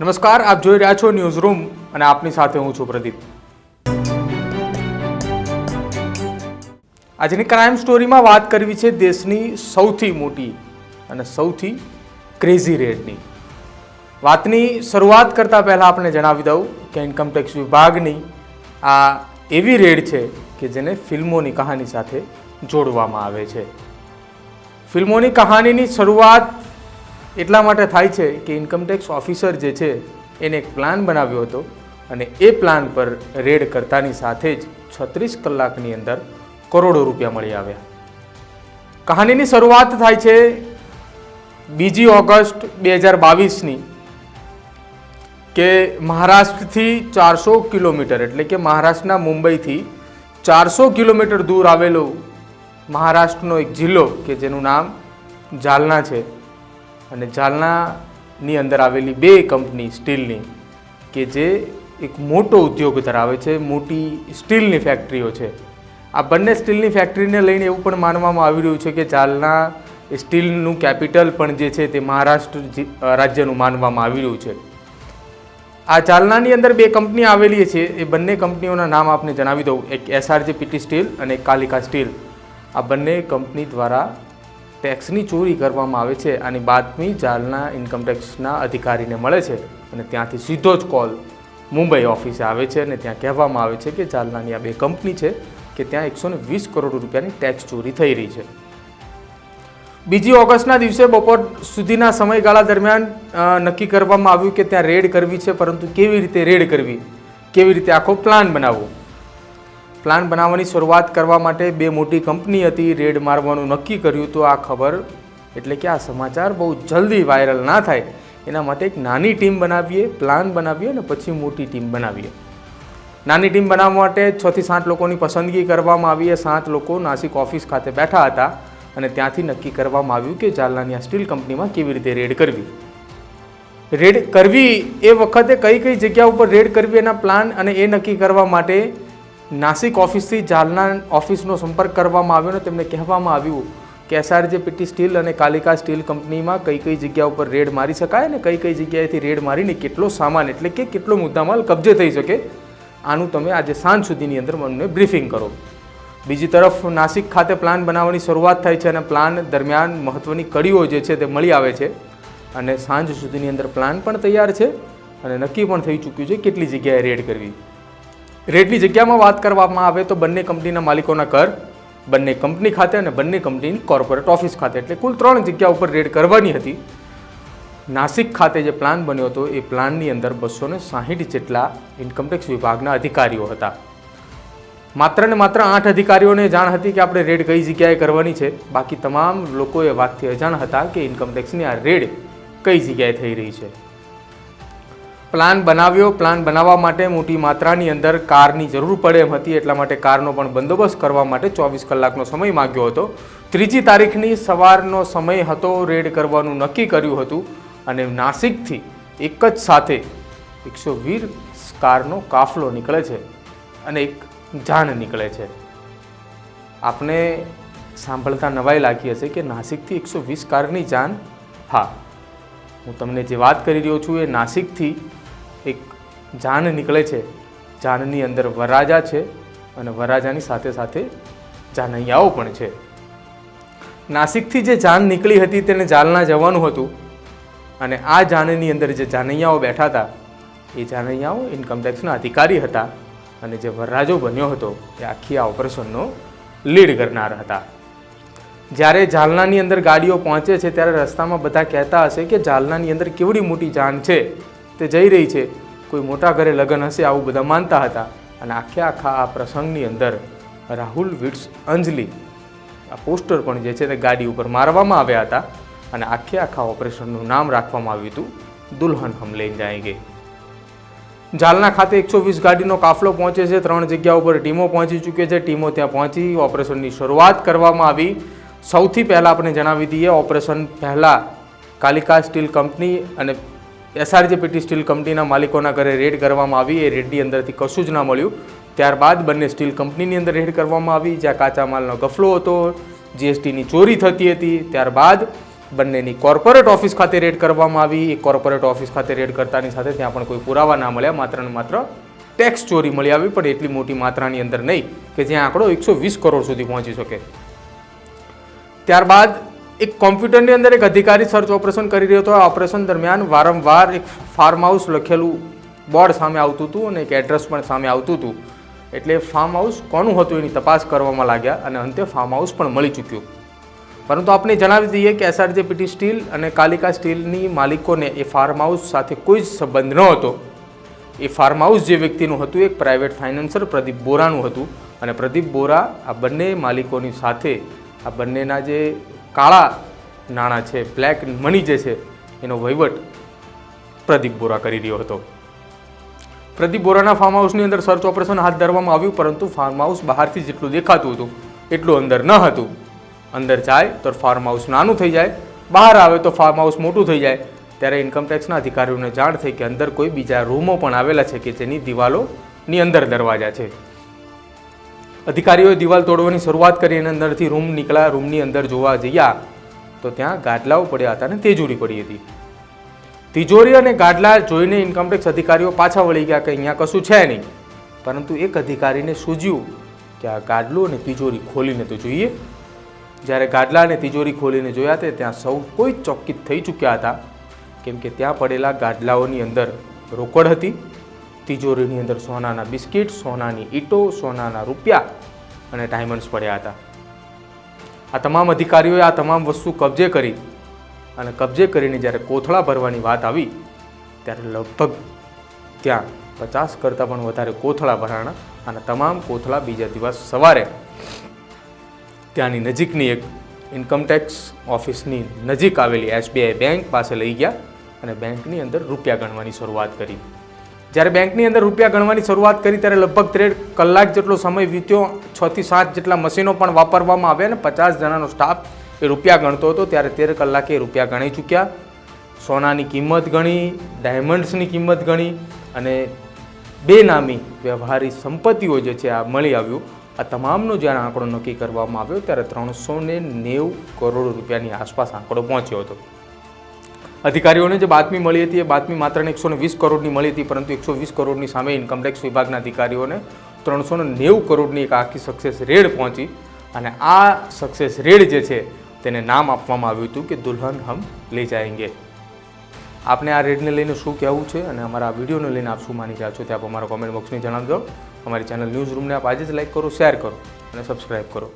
નમસ્કાર, આપ જોઈ રહ્યા છો ન્યૂઝ રૂમ અને આપની સાથે હું છું પ્રદીપ. આજની ક્રાઇમ સ્ટોરીમાં વાત કરવી છે દેશની સૌથી મોટી અને સૌથી ક્રેઝી રેડની વાતની શરૂઆત કરતાં પહેલાં આપણે જણાવી દઉં કે ઇન્કમટેક્સ વિભાગની આ એવી રેડ છે કે જેને ફિલ્મોની કહાની સાથે જોડવામાં આવે છે. ફિલ્મોની કહાનીની શરૂઆત એટલા માટે થાય છે કે ઇન્કમટેક્સ ઓફિસર જે છે, એને એક પ્લાન બનાવ્યો હતો અને એ પ્લાન પર રેડ કરતાની સાથે જ છત્રીસ કલાકની અંદર કરોડો રૂપિયા મળી આવ્યા. કહાનીની શરૂઆત થાય છે બીજી ઓગસ્ટ બે હજાર બાવીસની, કે મહારાષ્ટ્રથી ચારસો કિલોમીટર, એટલે કે મહારાષ્ટ્રના મુંબઈથી ચારસો કિલોમીટર દૂર આવેલો મહારાષ્ટ્રનો એક જિલ્લો, કે જેનું નામ જાલના છે. અને જાલનાની અંદર આવેલી બે કંપની સ્ટીલની કે જે એક મોટો ઉદ્યોગ ધરાવે છે, મોટી સ્ટીલની ફેક્ટરીઓ છે. આ બંને સ્ટીલની ફેક્ટરીને લઈને એવું પણ માનવામાં આવી રહ્યું છે કે જાલના સ્ટીલનું કેપિટલ પણ જે છે તે મહારાષ્ટ્ર રાજ્યનું માનવામાં આવી રહ્યું છે. આ ચાલનાની અંદર બે કંપની આવેલી છે, એ બંને કંપનીઓના નામ આપને જણાવી દઉં. એક એસઆરજે પીટી સ્ટીલ અને કાલિકા સ્ટીલ. આ બંને કંપની દ્વારા ટેક્સની ચોરી કરવામાં આવે છે. આની બાતમી જાલના ઇન્કમટેક્સના અધિકારીને મળે છે અને ત્યાંથી સીધો જ કોલ મુંબઈ ઓફિસે આવે છે અને ત્યાં કહેવામાં આવે છે કે જાલનાની આ બે કંપની છે કે ત્યાં એકસો વીસ કરોડ રૂપિયાની ટેક્સ ચોરી થઈ રહી છે. બીજી ઓગસ્ટના દિવસે બપોર સુધીના સમયગાળા દરમિયાન નક્કી કરવામાં આવ્યું કે ત્યાં રેડ કરવી છે, પરંતુ કેવી રીતે રેડ કરવી? કેવી રીતે આખો પ્લાન બનાવવો? પ્લાન બનાવવાની શરૂઆત કરવા માટે બે મોટી કંપની હતી, રેડ મારવાનું નક્કી કર્યું તો આ ખબર એટલે કે આ સમાચાર બહુ જલ્દી વાયરલ ના થાય. એના માટે એક નાની ટીમ બનાવીએ, પ્લાન બનાવીએ અને પછી મોટી ટીમ બનાવીએ. નાની ટીમ બનાવવા માટે છથી સાત લોકોની પસંદગી કરવામાં આવી. એ સાત લોકો નાસિક ઓફિસ ખાતે બેઠા હતા અને ત્યાંથી નક્કી કરવામાં આવ્યું કે જાલનાની આ સ્ટીલ કંપનીમાં કેવી રીતે રેડ કરવી. રેડ કરવી એ વખતે કઈ કઈ જગ્યા ઉપર રેડ કરવી એના પ્લાન અને એ નક્કી કરવા માટે નાસિક ઓફિસથી જાલના ઓફિસનો સંપર્ક કરવામાં આવ્યો અને તેમને કહેવામાં આવ્યું કે એસઆરજે પીટી સ્ટીલ અને કાલિકા સ્ટીલ કંપનીમાં કઈ કઈ જગ્યા ઉપર રેડ મારી શકાય અને કઈ કઈ જગ્યાએથી રેડ મારીને કેટલો સામાન એટલે કે કેટલો મુદ્દામાલ કબજે થઈ શકે, આનું તમે આજે સાંજ સુધીની અંદર મને બ્રીફિંગ કરો. બીજી તરફ નાસિક ખાતે પ્લાન બનાવવાની શરૂઆત થાય છે અને પ્લાન દરમિયાન મહત્ત્વની કડીઓ જે છે તે મળી આવે છે અને સાંજ સુધીની અંદર પ્લાન પણ તૈયાર છે અને નક્કી પણ થઈ ચૂક્યું છે કેટલી જગ્યાએ રેડ કરવી. રેડની જગ્યામાં વાત કરવામાં આવે તો બંને કંપનીના માલિકોના કર બંને કંપની ખાતે અને બંને કંપનીની કોર્પોરેટ ઓફિસ ખાતે. એટલે કુલ ત્રણ જગ્યા ઉપર રેડ કરવાની હતી. નાસિક ખાતે જે પ્લાન બન્યો હતો, એ પ્લાનની અંદર બસો ને સાહીઠ જેટલા ઇન્કમટેક્સ વિભાગના અધિકારીઓ હતા. માત્ર ને માત્ર આઠ અધિકારીઓને જાણ હતી કે આપણે રેડ કઈ જગ્યાએ કરવાની છે. બાકી તમામ લોકો એ વાતથી અજાણ હતા કે ઇન્કમટેક્સની આ રેડ કઈ જગ્યાએ થઈ રહી છે. પ્લાન બનાવ્યો. પ્લાન બનાવવા માટે મોટી માત્રાની અંદર કારની જરૂર પડે એમ હતી. એટલા માટે કારનો પણ બંદોબસ્ત કરવા માટે ચોવીસ કલાકનો સમય માગ્યો હતો. ત્રીજી તારીખની સવારનો સમય હતો રેડ કરવાનું નક્કી કર્યું હતું અને નાસિકથી એક જ સાથે એકસો વીર કારનો કાફલો નીકળે છે અને એક જાન નીકળે છે. આપને સાંભળતા નવાઈ લાગી હશે કે નાસિકથી એકસો વીસ કારની જાન હા હું તમને જે વાત કરી રહ્યો છું એ નાસિકથી એક જાન નીકળે છે. જાનની અંદર વરરાજા છે અને વરરાજાની સાથે સાથે જાનૈયાઓ પણ છે. નાસિકથી જે જાન નીકળી હતી તેને જાલના જવાનું હતું અને આ જાનની અંદર જે જાનૈયાઓ બેઠા હતા, એ જાનૈયાઓ ઇન્કમટેક્સના અધિકારી હતા અને જે વરરાજો બન્યો હતો, એ આખી આ ઓપરેશનનો લીડ કરનાર હતા. જ્યારે ઝાલનાની અંદર ગાડીઓ પહોંચે છે ત્યારે રસ્તામાં બધા કહેતા હશે કે ઝાલનાની અંદર કેવડી મોટી જાન છે. તે જઈ રહી છે. કોઈ મોટા ઘરે લગ્ન હશે આવું બધા માનતા હતા. અને આખે આખા આ પ્રસંગની અંદર રાહુલ, વિટ્સ, અંજલિ આ પોસ્ટર પણ જે છે તે ગાડી ઉપર મારવામાં આવ્યા હતા. અને આખે આખા ઓપરેશનનું નામ રાખવામાં આવ્યું હતું. દુલ્હન હમ લઈ જાએંગે જાલના ખાતે એકસો વીસ ગાડીનો કાફલો પહોંચે છે. ત્રણ જગ્યા ઉપર ટીમો પહોંચી ચૂકી છે. ટીમો ત્યાં પહોંચી ઓપરેશનની શરૂઆત કરવામાં આવી. સૌથી પહેલાં આપણે જણાવી દઈએ, ઓપરેશન પહેલાં કાલિકા સ્ટીલ કંપની અને એસઆરજેપીટી સ્ટીલ કંપનીના માલિકોના ઘરે રેડ કરવામાં આવી. એ રેડની અંદરથી કશું જ ના મળ્યું. ત્યારબાદ બંને સ્ટીલ કંપનીની અંદર રેડ કરવામાં આવી, જ્યાં કાચા માલનો ગફલો હતો, જીએસટીની ચોરી થતી હતી. ત્યારબાદ બંનેની કોર્પોરેટ ઓફિસ ખાતે રેડ કરવામાં આવી. એ કોર્પોરેટ ઓફિસ ખાતે રેડ કરતાની સાથે ત્યાં પણ કોઈ પુરાવા ના મળ્યા. માત્ર ને માત્ર ટેક્સ ચોરી મળી આવી, પણ એટલી મોટી માત્રાની અંદર નહીં કે જ્યાં આંકડો એકસો વીસ કરોડ સુધી પહોંચી શકે. ત્યારબાદ એક કોમ્પ્યુટરની અંદર એક અધિકારી સર્ચ ઓપરેશન કરી રહ્યો હતો. આ ઓપરેશન દરમિયાન વારંવાર એક ફાર્મ હાઉસ લખેલું બોર્ડ સામે આવતું હતું અને એક એડ્રેસ પણ સામે આવતું હતું. એટલે ફાર્મ હાઉસ કોનું હતું એની તપાસ કરવામાં લાગ્યા અને અંતે ફાર્મ હાઉસ પણ મળી ચૂક્યું. પરંતુ આપણે જણાવી દઈએ કે એસઆરજેપીટી સ્ટીલ અને કાલિકા સ્ટીલની માલિકોને એ ફાર્મ હાઉસ સાથે કોઈ જ સંબંધ ન હતો. એ ફાર્મ હાઉસ જે વ્યક્તિનું હતું, એક પ્રાઇવેટ ફાઇનાન્સર પ્રદીપ બોરાનું હતું. અને પ્રદીપ બોરા આ બંને માલિકોની સાથે આ બંનેના જે કાળા નાણાં છે બ્લેક મની જે છે, એનો વહીવટ પ્રદીપ બોરા કરી રહ્યો હતો. પ્રદીપ બોરાના ફાર્મ હાઉસની અંદર સર્ચ ઓપરેશન હાથ ધરવામાં આવ્યું, પરંતુ ફાર્મ હાઉસ બહારથી જેટલું દેખાતું હતું, એટલું અંદર ન હતું. અંદર જાય તો ફાર્મ હાઉસ નાનું થઈ જાય, બહાર આવે તો ફાર્મ હાઉસ મોટું થઈ જાય. ત્યારે ઇન્કમટેક્સના અધિકારીઓને જાણ થઈ કે અંદર કોઈ બીજા રૂમો પણ આવેલા છે કે જેની દિવાલોની અંદર દરવાજા છે. અધિકારીઓએ દિવાલ તોડવાની શરૂઆત કરી અને અંદરથી રૂમ નીકળ્યા. રૂમની અંદર જોવા જયા તો ત્યાં ગાદલાઓ પડ્યા હતા અને તેજોરી પડી હતી. તિજોરી અને ગાડલા જોઈને ઇન્કમટેક્સ અધિકારીઓ પાછા વળી ગયા કે અહીંયા કશું છે નહીં. પરંતુ એક અધિકારીને સૂઝ્યું કે આ ગાડલું અને તિજોરી ખોલીને તો જોઈએ. જ્યારે ગાડલા અને તિજોરી ખોલીને જોયા તે ત્યાં સૌ કોઈ ચોકિત થઈ ચૂક્યા હતા. કેમ કે ત્યાં પડેલા ગાડલાઓની અંદર રોકડ હતી. તિજોરીની અંદર સોનાના બિસ્કિટ, સોનાની ઈંટો, સોનાના રૂપિયા અને ડાયમંડ્સ પડ્યા હતા. આ તમામ અધિકારીઓએ આ તમામ વસ્તુ કબજે કરી અને કબજે કરીને જ્યારે કોથળા ભરવાની વાત આવી, ત્યારે લગભગ ત્યાં પચાસ કરતાં પણ વધારે કોથળા ભરાણા અને તમામ કોથળા બીજા દિવસ સવારે ત્યાંની નજીકની એક ઇન્કમટેક્સ ઓફિસની નજીક આવેલી એસબીઆઈ બેંક પાસે લઈ ગયા અને બેંકની અંદર રૂપિયા ગણવાની શરૂઆત કરી. જ્યારે બેંકની અંદર રૂપિયા ગણવાની શરૂઆત કરી ત્યારે લગભગ ત્રેડ કલાક જેટલો સમય વીત્યો, છ થી સાત જેટલા મશીનો પણ વાપરવામાં આવ્યા અને પચાસ જણાનો સ્ટાફ એ રૂપિયા ગણતો હતો. ત્યારે તેર કલાકે રૂપિયા ગણી ચૂક્યા. સોનાની કિંમત ગણી ડાયમંડ્સની કિંમત ગણી અને બેનામી વ્યવહારી સંપત્તિઓ જે છે આ મળી આવ્યું. આ તમામનો જ્યારે આંકડો નક્કી કરવામાં આવ્યો ત્યારે ત્રણસો નેવું કરોડ રૂપિયાની આસપાસ આંકડો પહોંચ્યો હતો. અધિકારીઓને જે બાતમી મળી હતી એ બાતમી માત્ર એકસો વીસ કરોડની મળી હતી, પરંતુ એકસો વીસ કરોડની સામે ઇન્કમટેક્સ વિભાગના અધિકારીઓને ત્રણસો નેવું કરોડની એક આખી સક્સેસ રેડ પહોંચી અને આ સક્સેસ રેડ જે છે તેને નામ આપવામાં આવ્યું હતું કે દુલ્હન હમ લઈ જાયંગે. આપને આ રેડને લઈને શું કહેવું છે અને અમારા વિડીયોને લઈને આપ શું માની રહ્યા છો તે આપ અમારા કોમેન્ટ બોક્સની જણાવજો. અમારી ચેનલ ન્યૂઝ રૂમને આપ આજે જ લાઈક કરો શેર કરો અને સબસ્ક્રાઈબ કરો.